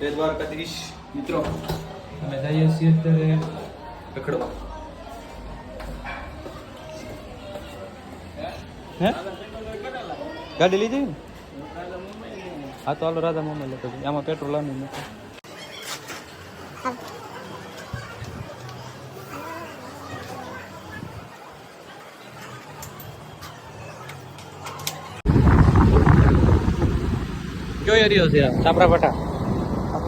જય દ્વારકાધીશ મિત્રો. અમે જઈએ છીએ અત્યારે રખડવા. હે? ગાડી લીધી ને હા તો હાલો રાધા મામા લેતો. આમાં પેટ્રોલ આનું નથી કયો એરિયો છે? સાપરાપાટા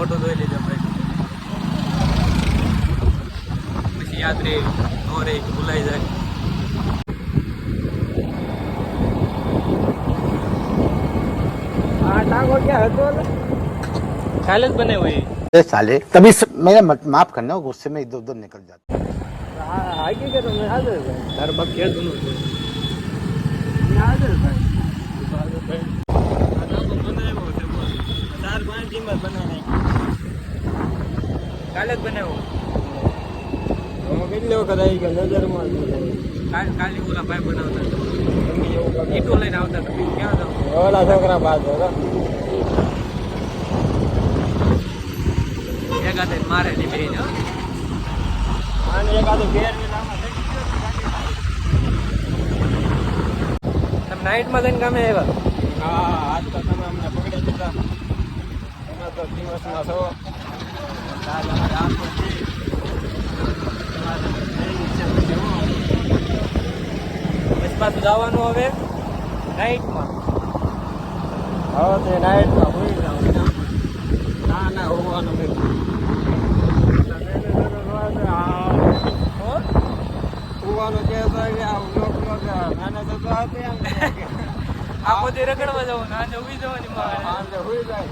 ફોટો જોઈ લેજો ભાઈ પછી યાદ રહે નો રહે ભૂલાઈ જાય કાલે જ બને હોય अरे साले तभी स... मेरा मत- माफ करना गुस्से में इधर उधर निकल जाता તાર બાપ ક્યાં જૂનું છે કાલે જ બનાવ્યો. કાલ- કાલે ઓલા ભાઈ બનાવતા ઈટો લઈને આવતા હતા. ક્યાં જાવ ઓલા છોકરા બાદ એકાદે મારે ની બેન. અને એકાદું ઘેર તમે નાઇટમાં જઈને ગમે આવ્યા? હા આજ તો તમે અમને પકડી દીધા. તમે તો દિવસમાં છો કાલ અમારે આખો દી. બસ જવાનું હવે. નાઇટમાં હવે તે નાઇટમાં હોઈ જાઉં. ના ના હોવાનું? હોવાનું કે કે આ લોક લોક નાના તો કે આખો દી રખડવા જવાનું આજે ઊભી જવાની મારે. આંધે હોઈ જાય.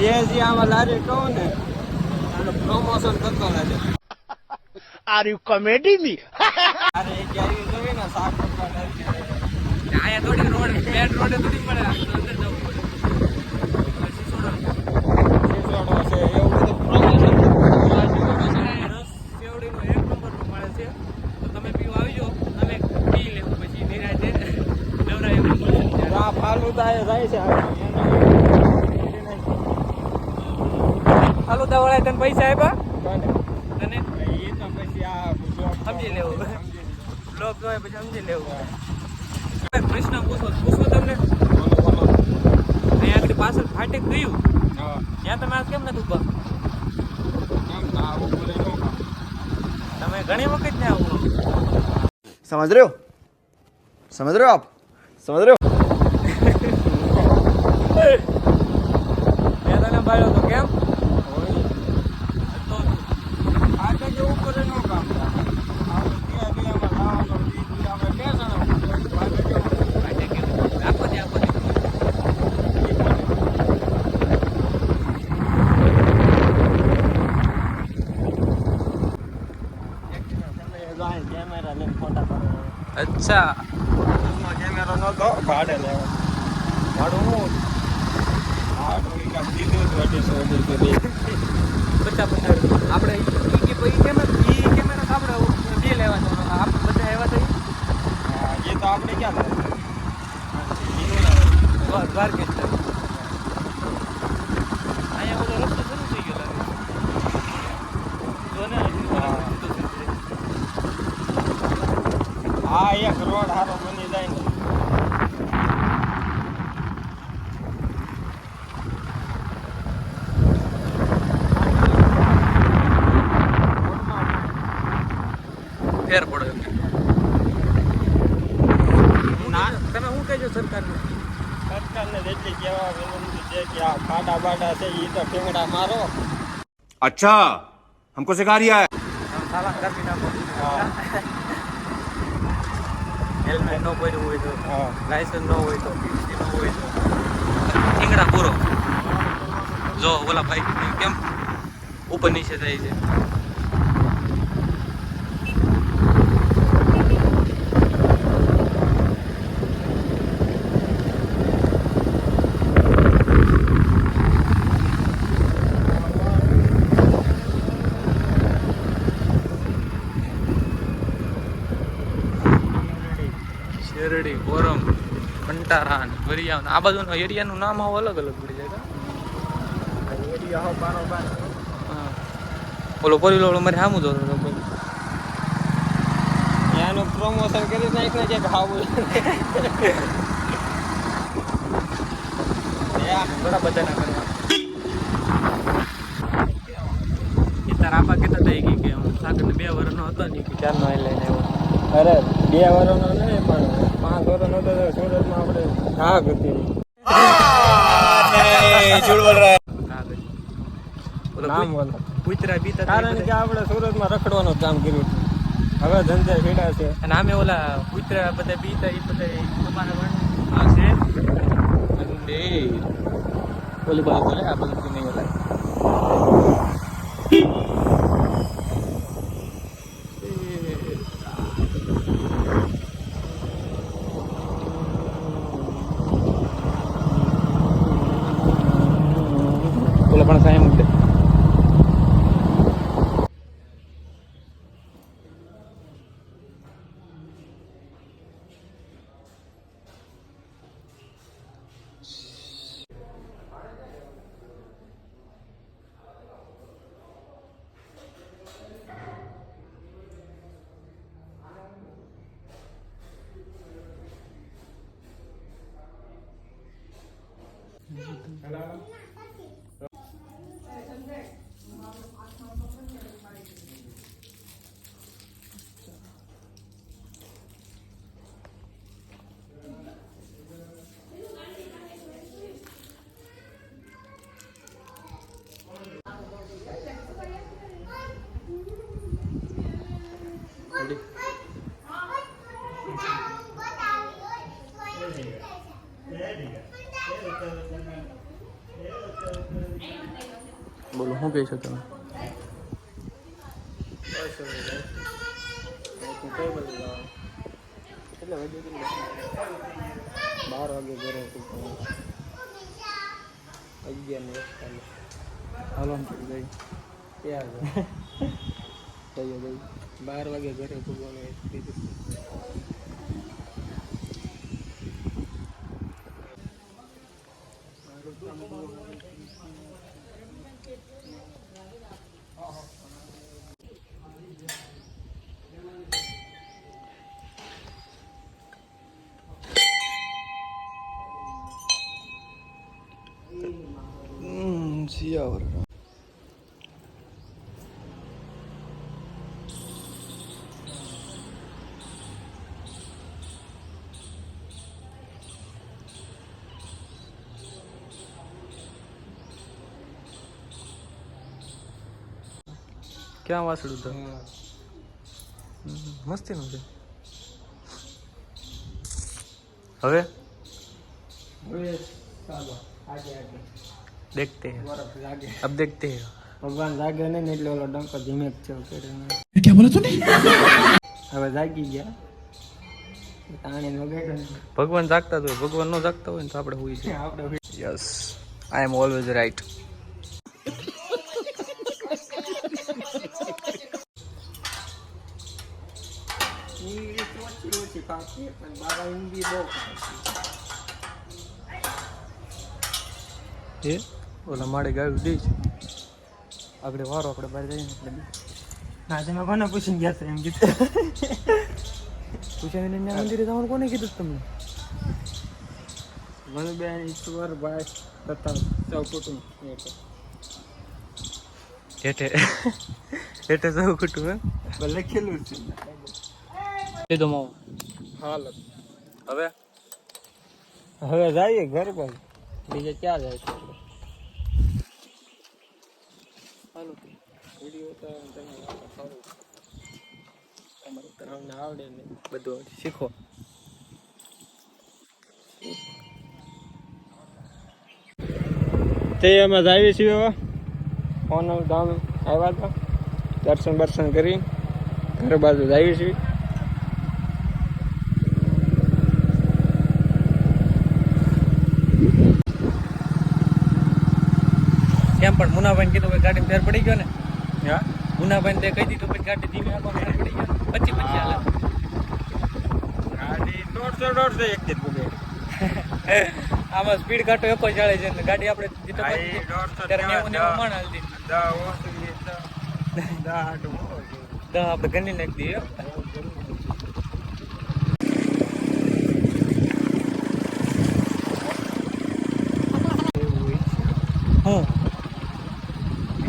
જે આમાં લારી કહું ને આનું પ્રમોશન થતો લાગે. આર યુ કોમેડી મી અરે ને શાક પકવા થોડી રોડ મેન રોડે થોડી પડે અંદર જવું તમે પીવા આવી જો તમે પી લેવું પછી નિરાજે નવરાય ફાલુદા જાય છે હાલો દવાળા તને પૈસા આપ્યા? તને? સમજી લેવું. બ્લોક જોઈએ પછી સમજી લેવું. પ્રશ્ન પૂછો પૂછો તમને. અહીંયા પાછળ ફાટી ગયું ત્યાં તમે આ કેમ નથી ઊભા તમે ઘણી વખત ને આવું. સમજ રહ્યો? સમજ રહ્યો આપ? સમજ રહ્યો? અચ્છા. કેમેરો નહોતો ભાડે લેવા ભાડું હું? આપણે કેમેરા આપણે બે લેવા આપણે બધા હતા એ તો આપણે ક્યાં થાય દ્વાર દ્વારકેશ તરફ. અહીંયા ઓલો રસ્તો શરૂ થઈ ગયો લાગે જો ને હજી ઓલો રસ્તો છે. હા એક રોડ સારો બની જાય ને ફેર પડે ના તમે શું કહેજો સરકારને સરકારને જેટલી કહેવા વિનંતી છે કે આ ખાડા બાડા છે એ તો ઠેંગડા મારો अच्छा हमको सिखा रिया है સાલા કાપી નાખો હા હેલ્મેટ ન પહેર્યું હોય તો હા લાયસન્સ ન હોય તો પીસી ન હોય તો ઠીંગડા પૂરો જો ઓલા ભાઈ કેમ ઉપર નીચે થાય છે શેરડી કોરમ કંટારાન ને આ બાજુના એરિયાનું નામ આવું અલગ અલગ પડી જાય ઓલો પોલીલો ઓલો મારે સામું જોતો હતો બોલ. એનું પ્રમોશન કરી નાખ્યું છે ખાવું ઘણા બધાના કરવા તારા આપા કહેતા હતા એ કે હું સાગર બે વર્ષનો હતો ને કે ચારનો એ લઈને આવ્યો. અરે બે વારોનો નહીં પણ પાંચ વારોનો તો સુરતમાં આપણે થાક હતી કારણ કે આપણે સુરતમાં રખડવાનું કામ કર્યું હવે ધંધા ફેડા છે. અને આમે ઓલા કૂતરા બધા બીતા એ બધા તમારા આવશે ઓલી બાજુ આ બાજુ નહીં ઓલા ઓલા પણ સાહેબ મૂકે બોલો શું કહેશો તમે બાર વાગે ઘરે અગિયાર ને એકતાલીસ. હાલો આમ કરી દઈ ક્યાં ગઈ ગઈ બાર વાગે ઘરે પૂગવાનું એક બીજું સિયાવર ક્યાં વાસળું તો મસ્તીનું છે હવે હવે ચાલો આગે આગે દેખતે हैं બરફ લાગે अब देखते हैं ભગવાન જાગે નહીં ને એટલે ઓલો ડંકો ધીમે જ છે કરે હવે જાગી ગયા તાણી વગાડ્યો ને ભગવાન જાગતા જ હોય ભગવાન ન જાગતા હોય ને તો આપણે હોઈ છે આપણે yes I am always right ફાવતી પણ બાબા હિન્દી બહુ ફાવતી એ? ઓલા માળે ગાયું દે છે. આગળ વારો આપણે બહાર જઈએ એટલે ના તમે કોને પૂછીને ગયા છે એમ કીધું. પૂછાવીને ત્યાં મંદિરે જવાનું કોને કીધું તમને? મને બેન ઈશ્વર ભાઈ તથા સૌ કુટુંબ હેઠે. હેઠે જવું ખોટું હે? લખેલું છે. એ માવો હાલ હવે? હવે જઈએ ઘર પર બીજે ક્યાં જાય છે? ચાલો વીડિયો તો તમે સારું. તમારે તમને આવડે ને બધું શીખો. તે અમે જઈએ છીએ હવે. ફોનલ ધામ આવ્યા હતા. દર્શન બર્શન કરી ઘર બાજુ જઈએ છીએ. કેમ પણ મુનાભાઈ કીધું કે ગાડી ફેર પડી ગયો ને. હા? તે કહી દીધું પછી ગાડી ધીમે હાલો ફેર પડી ગયો પછી પછી હાલે. ગાડી દોઢસો દોઢસો એક જ આમાં સ્પીડ કાંટો એકો ચાલે છે ને ગાડી આપણે જીતો ત્યારે નેવું નેવું. હાલતી. દા આપણે ગણી નાખી દઈએ હું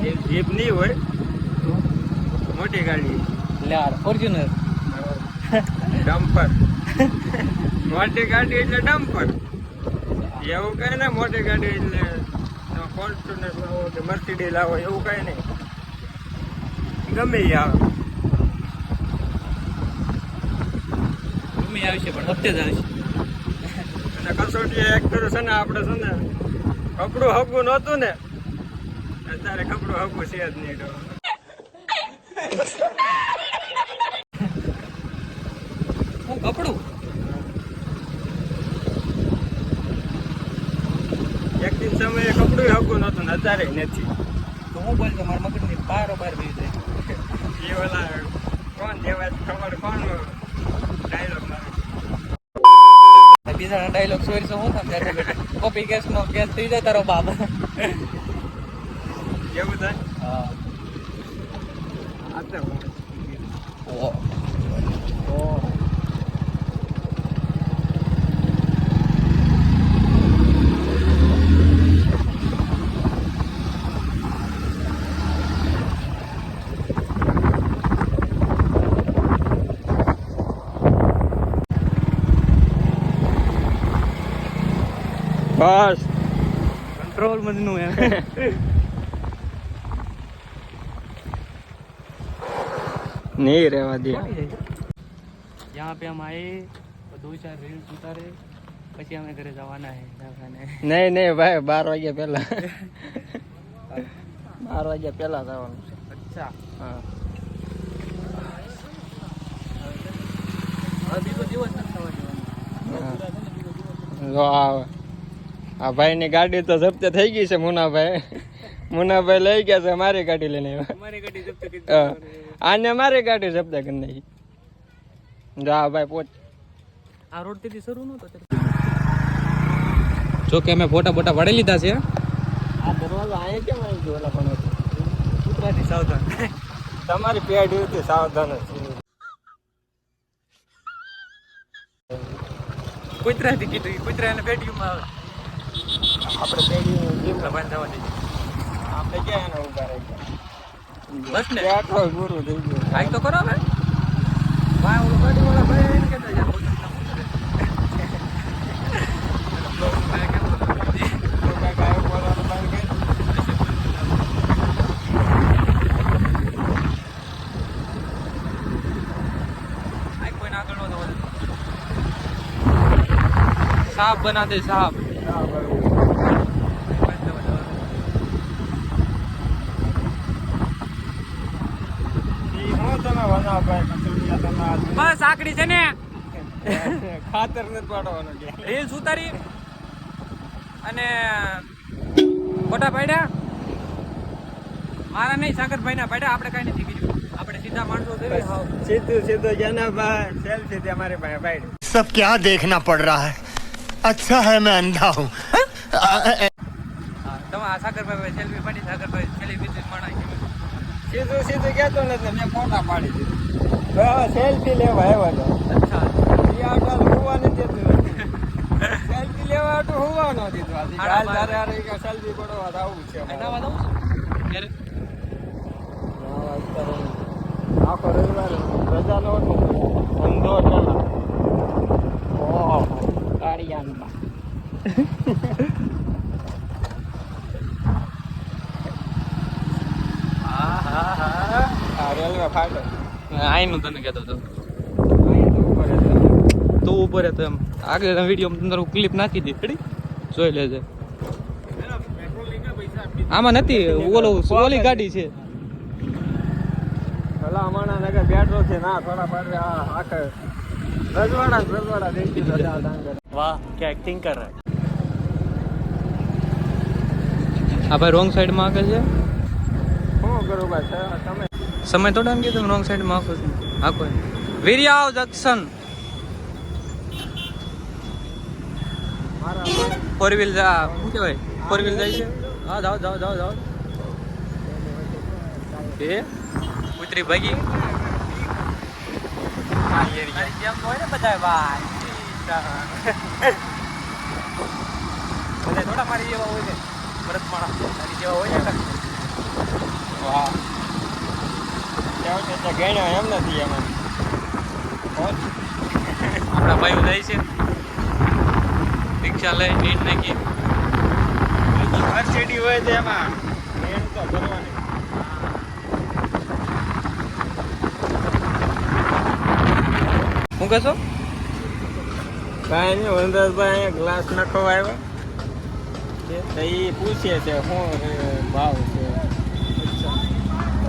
એ જીપ નહીં હોય મોટી ગાડી. લાર ફોર્ચ્યુનર ડમ્પર મોટી ગાડી એટલે ડમ્પર એવું કઈ ને મોટી ગાડી એટલે ફોર્ચ્યુનર લાવો કે મર્સિડી લાવો એવું કઈ નહીં. ગમે એ આવે. ગમે આવશે પણ હપ્તે જ આવશે. અને કસોટી એક કરું છે ને આપણે છે ને કપડું હગું નહોતું ને અત્યારે કપડું હગું છે જ નહીં તો. હું કપડું? એક દિન સમયે કપડું આપવું નહોતું ને અત્યારે નથી. તો હું બોલતો મારા મગજની બારો બાર બી જાય એ ઓલા કોણ દેવાય ખબર કોણ ડાયલોગ મારે બીજા ડાયલોગ સોરી શું કોપી કેસ નો કેસ થઈ જાય તારો બાપ. એવું થાય હા આતે ઓ ઓ બસ. કંટ્રોલ મજનું હે નહીં રહેવા દે यहाँ पे हम आए और दो चार रील्स उतारे પછી અમે ઘરે જવાના હે દવાખાને નહીં નહીં ભાઈ બાર વાગ્યા પહેલા બાર વાગ્યા પહેલા જવાનું છે અચ્છા હા હવે બીજો દિવસ નથી થવા દેવાનો જો આ આ ભાઈની ગાડી તો જપ્ત થઈ ગઈ છે મુનાભાઈ મુનાભાઈ લઈ ગયા છે મારી ગાડી લઈને આવ્યા અમારી ગાડી જપ્ત કરી હા. આને મારી ગાડી જપ્ત કરી નાખી. જો આ ભાઈ પોચ આ રોડ તેથી શરૂ નતો જો કે અમે ફોટા બોટા પાડી લીધા છે. આ દરવાજો અહીંયા કેમ આવી ગયો ઓલા પણ કૂતરાથી સાવધાન. તમારી પેઢી હતી સાવધાન જ. કૂતરાથી કીધું કૂતરા એને પેટીમાં આવે. આપણે પેઢી એટલે બાંધવા દે આપણે ક્યાં એને ઊભા રહી ગયા બસ ને? આટલો પૂરું થઈ ગયું. આઈ તો કરો હવે. ભાઈ ઓલો ગાડી વાળા ભાઈ એને કહેતા જા સાપ બના દે સાપ ઈ હું તમે બનાવો ભાઈ કચોડિયા તમે આ બસ આકડી છે ને ખાતર નથી પાડવાનું કે રીલ્સ ઉતારી અને ફોટા પાડ્યા મારા નહીં સાગરભાઈ ના પાડ્યા આપણે કઈ નથી કીધું આપણે સીધા માણસો છે હાવ. સીધું સીધું જેના ભાઈ સેલ્ફી તે અમારે પાસે પાડ્યું सब क्या देखना पड़ रहा है अच्छा है मैं અંધા हूँ હા, તમે આ સાગરભાઈ સેલ્ફી પાડી સાગરભાઈ સેલિબ્રિટી માણા સીધું સીધું કહેતો નથી મેં ફોટા પાડી દીધું સેલ્ફી લેવા આવ્યો અચ્છા. એ આટલા હોવા નથી સેલ્ફી લેવા આટલું હોવા નથી દીધું. આજે હાડા તારે હારે કે સેલ્ફી પડવા આવું છે. એના વાત અત્યારે આખો રવિવાર રજા નો ધંધો ચાલે ઓહો. કાળિયાનમાં. હા હા હા. રેલવે ફાટો. આઈનું તને કહેતો હતો તો. ઉપર જ તું ઉપર હતો એમ. આગળ વીડિયો તારું ક્લિપ નાખી દી ખડી જોઈ લેજે. આમાં નથી ઓલો ઓલી ગાડી છે. ભલા હમણાં નગર બેઠો છે ના થોડા પાડે આ આખે રજવાડા રજવાડા દેખી વાહ કે એક્ટિંગ કર રહા. આ ભાઈ રોંગ સાઈડમાં આગળ છે? શું કરું ભાઈ તમે સમય થોડા એમ કે તમે રોંગ સાઈડમાં આખો છો. આખો વીરિયાવ જંકશન. ફોર વ્હીલ જા શું કહેવાય? ફોર વ્હીલ જાય છે? હા જાઓ જાઓ જાઓ જાઓ. એ ઉતરી ભાગી. તારી જેમ હોય ને બધા ભાઈ બધા થોડા મારી જેવા હોય ને ભરત માણસ તારી જેવા હોય ને વાહ. ત્યાં એમ નથી એમાં. આપણા ભાઈઓ જાય છે. રિક્ષા લઈ નીટ નાખી. સબસિડી હોય તો એમાં મેન તો કરવાની શું કહેશો કાંઈ નહીં વનરાજભાઈ અહીંયા ગ્લાસ નાખવા આવ્યા. એ પૂછે છે શું ભાવ?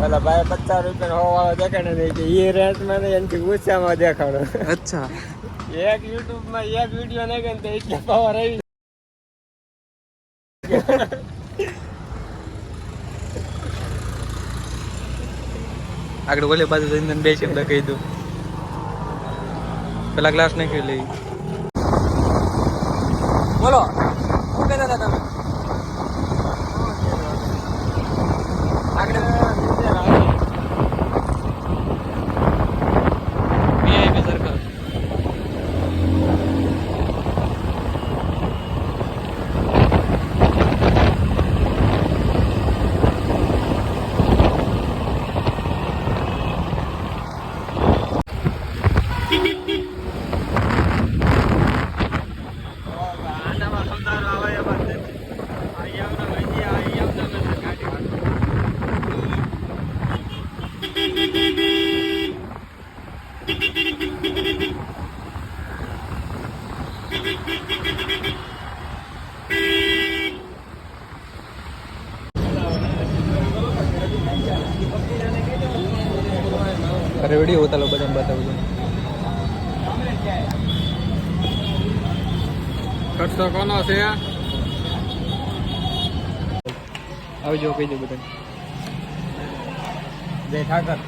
છે ઓલા ભાઈ પચાસ રૂપિયા હોવા વાળો દેખાડે નહીં કે એ રેટમાં નહીં એનાથી ઓછામાં દેખાડો. અચ્છા. એક યુટ્યુબમાં એક વીડિયો નાખે તો એટલે પાવર આવી આગળ ઓલે બાજુ જઈને બે શબ્દ કહી દઉં. પેલા ગ્લાસ નાખી લઈ બોલો શું કહેતા હતા તમે આગળ VIP સર્કલ આનામાં સુધારો આવે એમાં જ નથી. આ યાવના વૈદ્ય, આ યાવના નથી ગાડી વાળો. અરે વીડિયો ઉતારો બધાને બતાવું ખર્ચો કોનો છે? આવજો કહી દો બધાને. જય ઠાકર.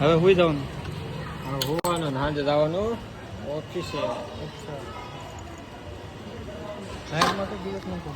હવે હુઈ જવાનું. હવે હોવાનું ને સાંજે જવાનું. ઓફિસે સાહેબમાં તો દિવસ નહોતો